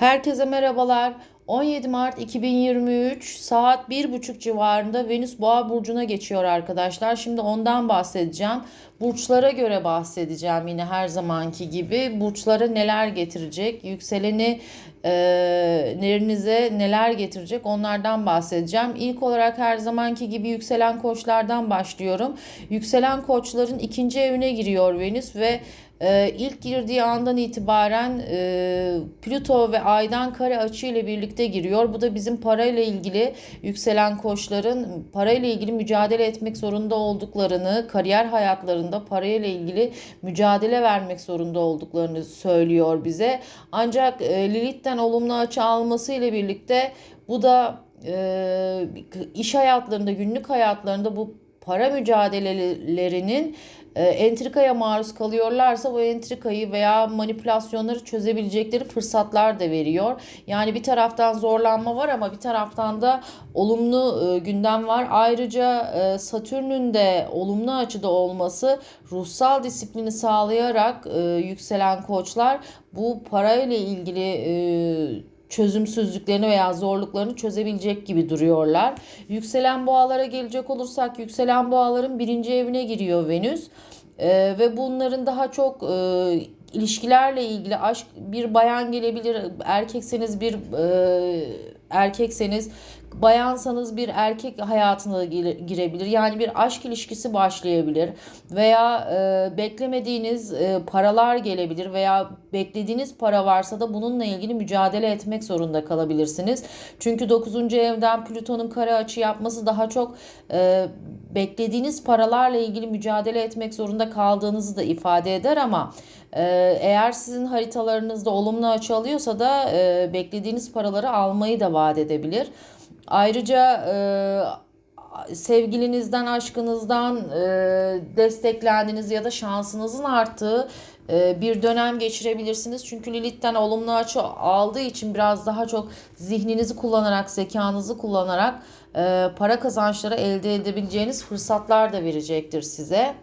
Herkese merhabalar. 17 Mart 2023 saat 1.30 civarında Venüs Boğa burcuna geçiyor arkadaşlar. Şimdi ondan bahsedeceğim. Burçlara göre bahsedeceğim yine her zamanki gibi. Burçlara neler getirecek, yükseleni e, nerinize neler getirecek onlardan bahsedeceğim. İlk olarak her zamanki gibi yükselen koçlardan başlıyorum. Yükselen koçların ikinci evine giriyor Venüs ve ee, ilk girdiği andan itibaren e, Plüto ve Ay'dan kare açı ile birlikte giriyor. Bu da bizim parayla ilgili yükselen koçların parayla ilgili mücadele etmek zorunda olduklarını, kariyer hayatlarında parayla ilgili mücadele vermek zorunda olduklarını söylüyor bize. Ancak e, Lilith'ten olumlu açı alması ile birlikte bu da e, iş hayatlarında, günlük hayatlarında bu para mücadelelerinin e, entrikaya maruz kalıyorlarsa bu entrikayı veya manipülasyonları çözebilecekleri fırsatlar da veriyor. Yani bir taraftan zorlanma var ama bir taraftan da olumlu e, gündem var. Ayrıca e, Satürn'ün de olumlu açıda olması ruhsal disiplini sağlayarak yükselen koçlar bu parayla ilgili çözümsüzlüklerini veya zorluklarını çözebilecek gibi duruyorlar. Yükselen boğalara gelecek olursak yükselen boğaların birinci evine giriyor Venüs. Ee, ve bunların daha çok e, ilişkilerle ilgili aşk bir bayan gelebilir erkekseniz bir e, erkekseniz bayansanız bir erkek hayatına girebilir. Yani bir aşk ilişkisi başlayabilir veya e, beklemediğiniz e, paralar gelebilir veya beklediğiniz para varsa da bununla ilgili mücadele etmek zorunda kalabilirsiniz. Çünkü 9. evden Plüton'un kare açı yapması daha çok e, beklediğiniz paralarla ilgili mücadele etmek zorunda kaldığınızı da ifade eder ama e, eğer sizin haritalarınızda olumlu açı alıyorsa da e, beklediğiniz paraları almayı da vaat edebilir. Ayrıca e, sevgilinizden, aşkınızdan e, desteklendiğiniz ya da şansınızın arttığı e, bir dönem geçirebilirsiniz. Çünkü Lilith'ten olumlu açı aldığı için biraz daha çok zihninizi kullanarak, zekanızı kullanarak e, para kazançları elde edebileceğiniz fırsatlar da verecektir size.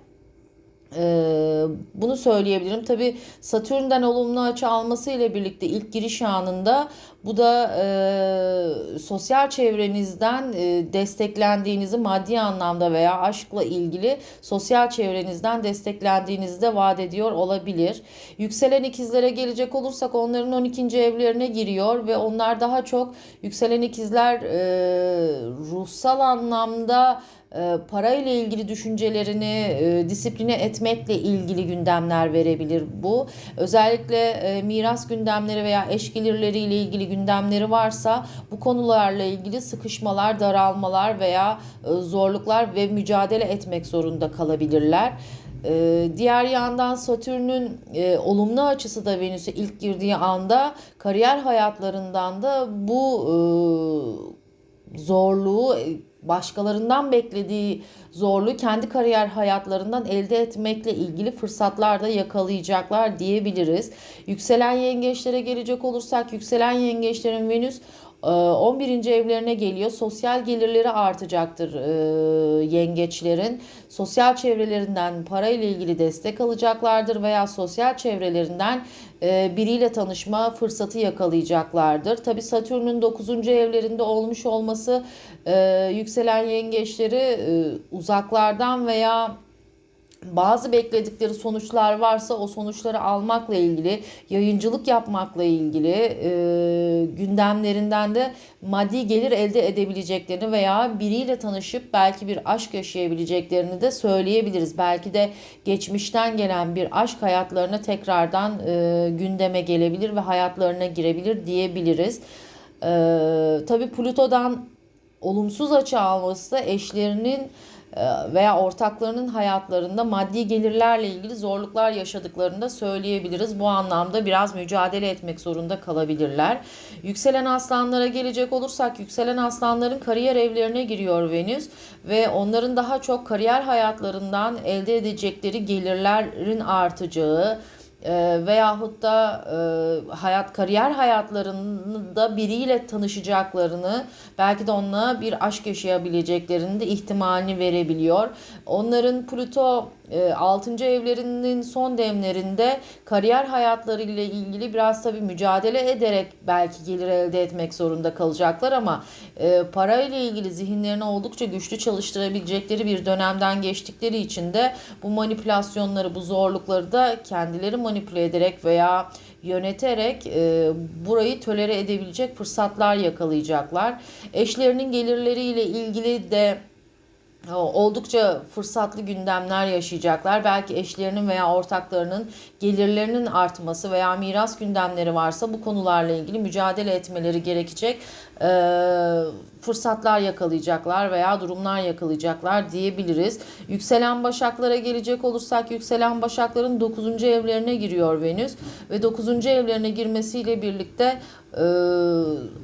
Ee, bunu söyleyebilirim. Tabi Satürn'den olumlu açı alması ile birlikte ilk giriş anında bu da e, sosyal çevrenizden e, desteklendiğinizi maddi anlamda veya aşkla ilgili sosyal çevrenizden desteklendiğinizi de vaat ediyor olabilir. Yükselen ikizlere gelecek olursak onların 12. evlerine giriyor ve onlar daha çok yükselen ikizler e, ruhsal anlamda e, parayla ilgili düşüncelerini e, disipline etmekle ilgili gündemler verebilir bu. Özellikle e, miras gündemleri veya eş gelirleriyle ilgili gündemleri varsa bu konularla ilgili sıkışmalar, daralmalar veya zorluklar ve mücadele etmek zorunda kalabilirler. Diğer yandan Satürn'ün e, olumlu açısı da Venüs'e ilk girdiği anda kariyer hayatlarından da bu e, zorluğu başkalarından beklediği zorluğu kendi kariyer hayatlarından elde etmekle ilgili fırsatlar da yakalayacaklar diyebiliriz. Yükselen yengeçlere gelecek olursak yükselen yengeçlerin Venüs 11. Ee, evlerine geliyor. Sosyal gelirleri artacaktır e, yengeçlerin. Sosyal çevrelerinden para ile ilgili destek alacaklardır veya sosyal çevrelerinden e, biriyle tanışma fırsatı yakalayacaklardır. Tabi Satürn'ün 9. evlerinde olmuş olması e, yükselen yengeçleri uzaklardan veya bazı bekledikleri sonuçlar varsa o sonuçları almakla ilgili, yayıncılık yapmakla ilgili e, gündemlerinden de maddi gelir elde edebileceklerini veya biriyle tanışıp belki bir aşk yaşayabileceklerini de söyleyebiliriz. Belki de geçmişten gelen bir aşk hayatlarına tekrardan e, gündeme gelebilir ve hayatlarına girebilir diyebiliriz. E, tabii Plüto'dan olumsuz açı alması da eşlerinin veya ortaklarının hayatlarında maddi gelirlerle ilgili zorluklar yaşadıklarını da söyleyebiliriz. Bu anlamda biraz mücadele etmek zorunda kalabilirler. Yükselen aslanlara gelecek olursak yükselen aslanların kariyer evlerine giriyor Venüs ve onların daha çok kariyer hayatlarından elde edecekleri gelirlerin artacağı, e, veyahut da e, hayat kariyer hayatlarında biriyle tanışacaklarını belki de onunla bir aşk yaşayabileceklerini de ihtimalini verebiliyor. Onların Plüto 6. evlerinin son demlerinde kariyer hayatları ile ilgili biraz tabii mücadele ederek belki gelir elde etmek zorunda kalacaklar ama e, para ile ilgili zihinlerini oldukça güçlü çalıştırabilecekleri bir dönemden geçtikleri için de bu manipülasyonları, bu zorlukları da kendileri manipüle ederek veya yöneterek e, burayı tolere edebilecek fırsatlar yakalayacaklar. Eşlerinin gelirleriyle ilgili de oldukça fırsatlı gündemler yaşayacaklar. Belki eşlerinin veya ortaklarının gelirlerinin artması veya miras gündemleri varsa bu konularla ilgili mücadele etmeleri gerekecek e, fırsatlar yakalayacaklar veya durumlar yakalayacaklar diyebiliriz. Yükselen başaklara gelecek olursak yükselen başakların 9. evlerine giriyor Venüs ve 9. evlerine girmesiyle birlikte e,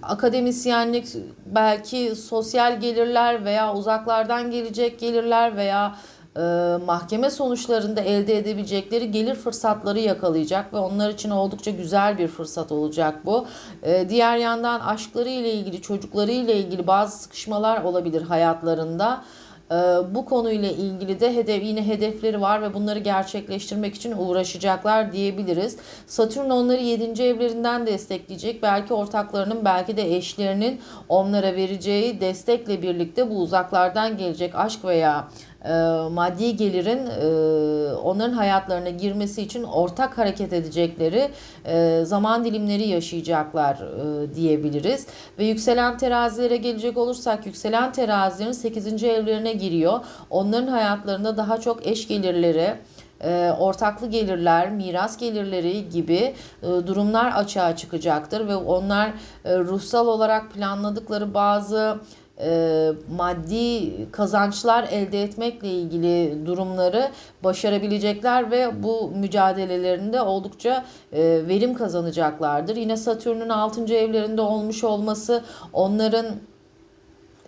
akademisyenlik belki sosyal gelirler veya uzaklardan gelecek gelirler veya e, mahkeme sonuçlarında elde edebilecekleri gelir fırsatları yakalayacak ve onlar için oldukça güzel bir fırsat olacak bu. E, diğer yandan aşkları ile ilgili, çocukları ile ilgili bazı sıkışmalar olabilir hayatlarında. E, bu konuyla ilgili de hedef yine hedefleri var ve bunları gerçekleştirmek için uğraşacaklar diyebiliriz. Satürn onları 7. evlerinden destekleyecek. Belki ortaklarının belki de eşlerinin onlara vereceği destekle birlikte bu uzaklardan gelecek aşk veya maddi gelirin e, onların hayatlarına girmesi için ortak hareket edecekleri e, zaman dilimleri yaşayacaklar e, diyebiliriz. Ve yükselen terazilere gelecek olursak yükselen terazilerin 8. evlerine giriyor. Onların hayatlarında daha çok eş gelirleri, e, ortaklı gelirler, miras gelirleri gibi e, durumlar açığa çıkacaktır ve onlar e, ruhsal olarak planladıkları bazı e, maddi kazançlar elde etmekle ilgili durumları başarabilecekler ve bu mücadelelerinde oldukça e, verim kazanacaklardır. Yine Satürn'ün 6. evlerinde olmuş olması onların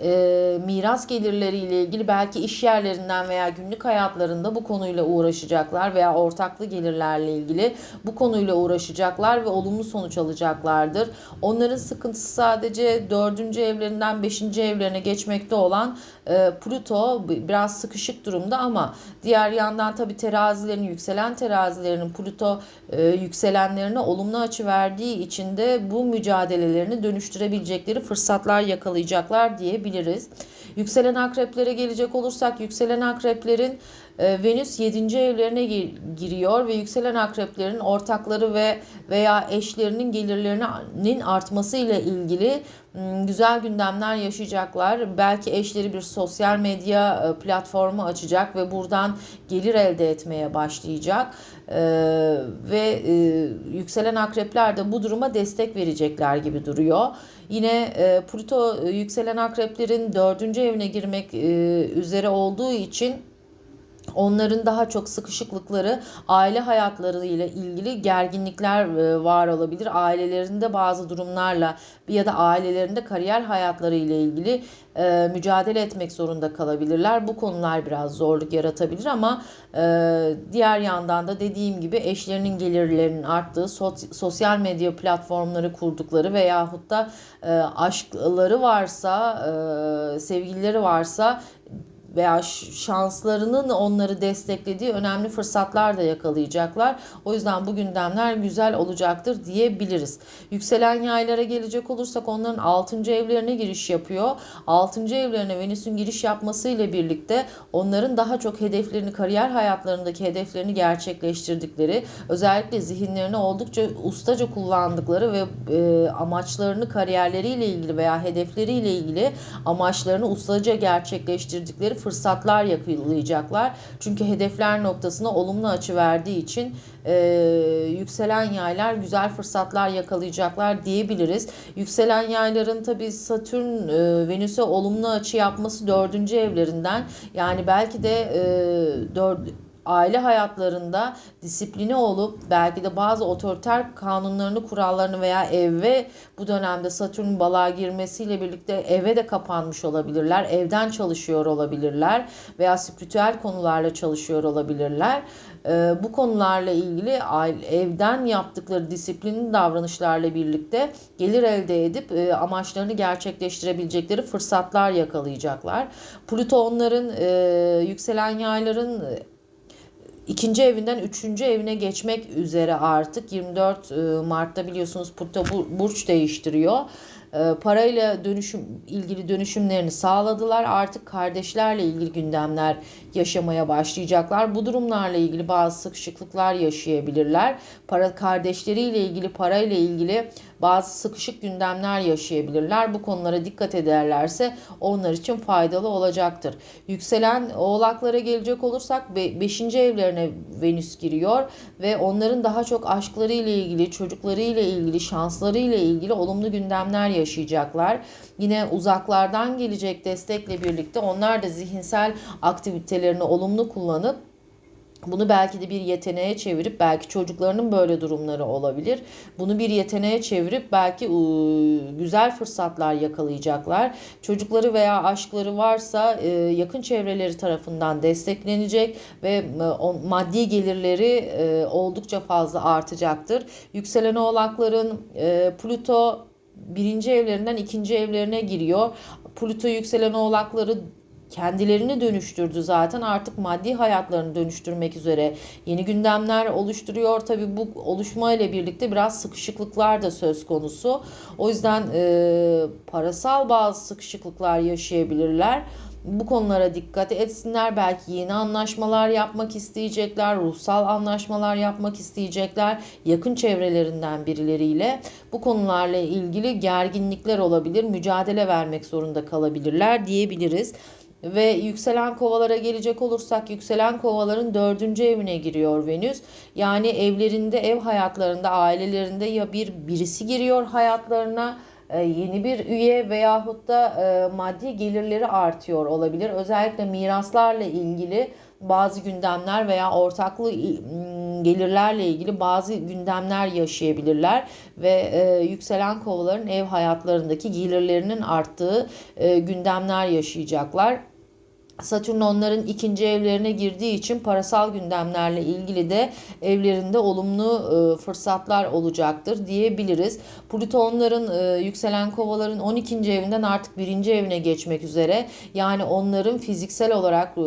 e, miras gelirleriyle ilgili belki iş yerlerinden veya günlük hayatlarında bu konuyla uğraşacaklar veya ortaklı gelirlerle ilgili bu konuyla uğraşacaklar ve olumlu sonuç alacaklardır. Onların sıkıntısı sadece dördüncü evlerinden beşinci evlerine geçmekte olan e, Pluto biraz sıkışık durumda ama diğer yandan tabi terazilerin yükselen terazilerinin Pluto e, yükselenlerine olumlu açı verdiği için de bu mücadelelerini dönüştürebilecekleri fırsatlar yakalayacaklar diyebiliriz. Yükselen akreplere gelecek olursak yükselen akreplerin Venüs 7. evlerine giriyor ve yükselen akreplerin ortakları ve veya eşlerinin gelirlerinin artması ile ilgili güzel gündemler yaşayacaklar. Belki eşleri bir sosyal medya e, platformu açacak ve buradan gelir elde etmeye başlayacak. E, ve yükselen akrepler de bu duruma destek verecekler gibi duruyor. Yine Pluto yükselen akreplerin dördüncü evine girmek üzere olduğu için Onların daha çok sıkışıklıkları aile hayatları ile ilgili gerginlikler e, var olabilir. Ailelerinde bazı durumlarla ya da ailelerinde kariyer hayatları ile ilgili e, mücadele etmek zorunda kalabilirler. Bu konular biraz zorluk yaratabilir ama e, diğer yandan da dediğim gibi eşlerinin gelirlerinin arttığı sosyal medya platformları kurdukları veyahut da aşkları varsa, sevgilileri varsa veya şanslarının onları desteklediği önemli fırsatlar da yakalayacaklar. O yüzden bu gündemler güzel olacaktır diyebiliriz. Yükselen yaylara gelecek olursak onların 6. evlerine giriş yapıyor. 6. evlerine Venüs'ün giriş yapması ile birlikte onların daha çok hedeflerini, kariyer hayatlarındaki hedeflerini gerçekleştirdikleri, özellikle zihinlerini oldukça ustaca kullandıkları ve e, amaçlarını kariyerleriyle ilgili veya hedefleriyle ilgili amaçlarını ustaca gerçekleştirdikleri fırsatlar yakalayacaklar. Çünkü hedefler noktasına olumlu açı verdiği için e, yükselen yaylar güzel fırsatlar yakalayacaklar diyebiliriz. Yükselen yayların tabi Satürn e, Venüs'e olumlu açı yapması dördüncü evlerinden yani belki de e, dört aile hayatlarında disiplini olup belki de bazı otoriter kanunlarını, kurallarını veya eve bu dönemde Satürn balığa girmesiyle birlikte eve de kapanmış olabilirler. Evden çalışıyor olabilirler veya spiritüel konularla çalışıyor olabilirler. Ee, bu konularla ilgili evden yaptıkları disiplinin davranışlarla birlikte gelir elde edip e, amaçlarını gerçekleştirebilecekleri fırsatlar yakalayacaklar. Plüto onların e, yükselen yayların ikinci evinden üçüncü evine geçmek üzere artık 24 e, Mart'ta biliyorsunuz bu- burç değiştiriyor. E, Parayla dönüşüm ilgili dönüşümlerini sağladılar. Artık kardeşlerle ilgili gündemler yaşamaya başlayacaklar. Bu durumlarla ilgili bazı sıkışıklıklar yaşayabilirler. Para kardeşleriyle ilgili parayla ilgili bazı sıkışık gündemler yaşayabilirler. Bu konulara dikkat ederlerse onlar için faydalı olacaktır. Yükselen oğlaklara gelecek olursak 5. evlerine Venüs giriyor ve onların daha çok aşkları ile ilgili, çocukları ile ilgili, şansları ile ilgili olumlu gündemler yaşayacaklar. Yine uzaklardan gelecek destekle birlikte onlar da zihinsel aktivitelerini olumlu kullanıp bunu belki de bir yeteneğe çevirip belki çocuklarının böyle durumları olabilir. Bunu bir yeteneğe çevirip belki güzel fırsatlar yakalayacaklar. Çocukları veya aşkları varsa yakın çevreleri tarafından desteklenecek ve maddi gelirleri oldukça fazla artacaktır. Yükselen oğlakların Plüto birinci evlerinden ikinci evlerine giriyor. Plüto yükselen oğlakları kendilerini dönüştürdü zaten artık maddi hayatlarını dönüştürmek üzere yeni gündemler oluşturuyor. Tabi bu oluşma ile birlikte biraz sıkışıklıklar da söz konusu. O yüzden e, parasal bazı sıkışıklıklar yaşayabilirler. Bu konulara dikkat etsinler. Belki yeni anlaşmalar yapmak isteyecekler, ruhsal anlaşmalar yapmak isteyecekler yakın çevrelerinden birileriyle. Bu konularla ilgili gerginlikler olabilir, mücadele vermek zorunda kalabilirler diyebiliriz. Ve yükselen kovalara gelecek olursak yükselen kovaların dördüncü evine giriyor Venüs. Yani evlerinde, ev hayatlarında, ailelerinde ya bir birisi giriyor hayatlarına e, yeni bir üye veyahut da e, maddi gelirleri artıyor olabilir. Özellikle miraslarla ilgili bazı gündemler veya ortaklı gelirlerle ilgili bazı gündemler yaşayabilirler ve e, yükselen kovaların ev hayatlarındaki gelirlerinin arttığı e, gündemler yaşayacaklar. Satürn onların ikinci evlerine girdiği için parasal gündemlerle ilgili de evlerinde olumlu e, fırsatlar olacaktır diyebiliriz. Plüto onların e, yükselen kovaların 12. evinden artık birinci evine geçmek üzere. Yani onların fiziksel olarak e,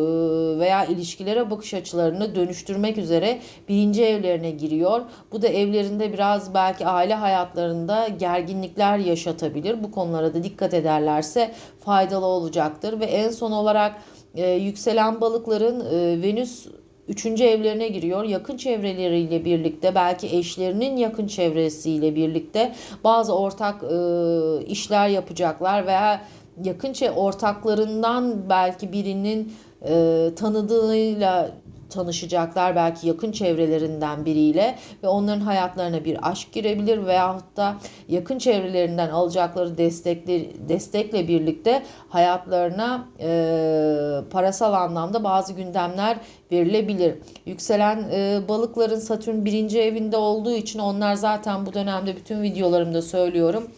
veya ilişkilere bakış açılarını dönüştürmek üzere birinci evlerine giriyor. Bu da evlerinde biraz belki aile hayatlarında gerginlikler yaşatabilir. Bu konulara da dikkat ederlerse faydalı olacaktır ve en son olarak e, yükselen balıkların e, Venüs üçüncü evlerine giriyor. Yakın çevreleriyle birlikte belki eşlerinin yakın çevresiyle birlikte bazı ortak e, işler yapacaklar veya yakın ortaklarından belki birinin e, tanıdığıyla tanışacaklar belki yakın çevrelerinden biriyle ve onların hayatlarına bir aşk girebilir veyahut da yakın çevrelerinden alacakları destekle, destekle birlikte hayatlarına e, parasal anlamda bazı gündemler verilebilir. Yükselen e, balıkların Satürn birinci evinde olduğu için onlar zaten bu dönemde bütün videolarımda söylüyorum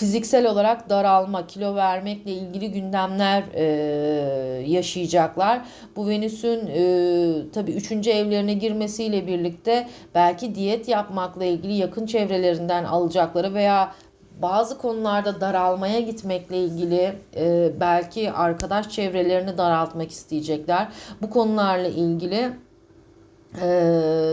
fiziksel olarak daralma, kilo vermekle ilgili gündemler e, yaşayacaklar. Bu Venüs'ün e, tabii üçüncü evlerine girmesiyle birlikte belki diyet yapmakla ilgili yakın çevrelerinden alacakları veya bazı konularda daralmaya gitmekle ilgili e, belki arkadaş çevrelerini daraltmak isteyecekler. Bu konularla ilgili e,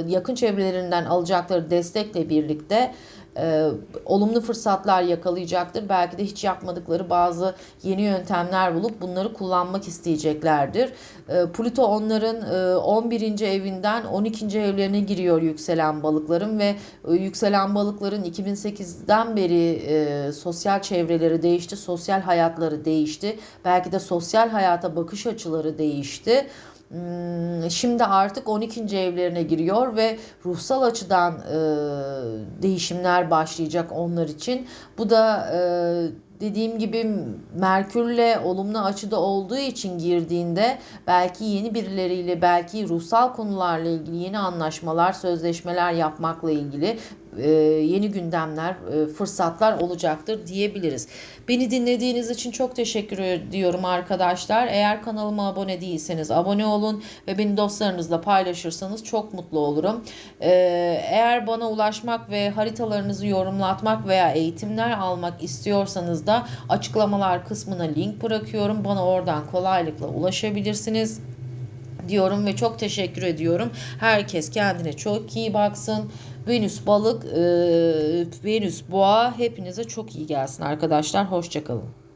yakın çevrelerinden alacakları destekle birlikte e, olumlu fırsatlar yakalayacaktır. Belki de hiç yapmadıkları bazı yeni yöntemler bulup bunları kullanmak isteyeceklerdir. E, Plüto onların e, 11. evinden 12. evlerine giriyor yükselen balıkların ve e, yükselen balıkların 2008'den beri e, sosyal çevreleri değişti, sosyal hayatları değişti. Belki de sosyal hayata bakış açıları değişti. Hmm, şimdi artık 12. evlerine giriyor ve ruhsal açıdan e, değişimler başlayacak onlar için. Bu da e, dediğim gibi Merkürle olumlu açıda olduğu için girdiğinde belki yeni birileriyle belki ruhsal konularla ilgili yeni anlaşmalar, sözleşmeler yapmakla ilgili e, yeni gündemler, e, fırsatlar olacaktır diyebiliriz. Beni dinlediğiniz için çok teşekkür ediyorum arkadaşlar. Eğer kanalıma abone değilseniz abone olun ve beni dostlarınızla paylaşırsanız çok mutlu olurum. E, eğer bana ulaşmak ve haritalarınızı yorumlatmak veya eğitimler almak istiyorsanız da açıklamalar kısmına link bırakıyorum. Bana oradan kolaylıkla ulaşabilirsiniz. Diyorum ve çok teşekkür ediyorum. Herkes kendine çok iyi baksın. Venüs balık, e, Venüs boğa hepinize çok iyi gelsin arkadaşlar. Hoşçakalın.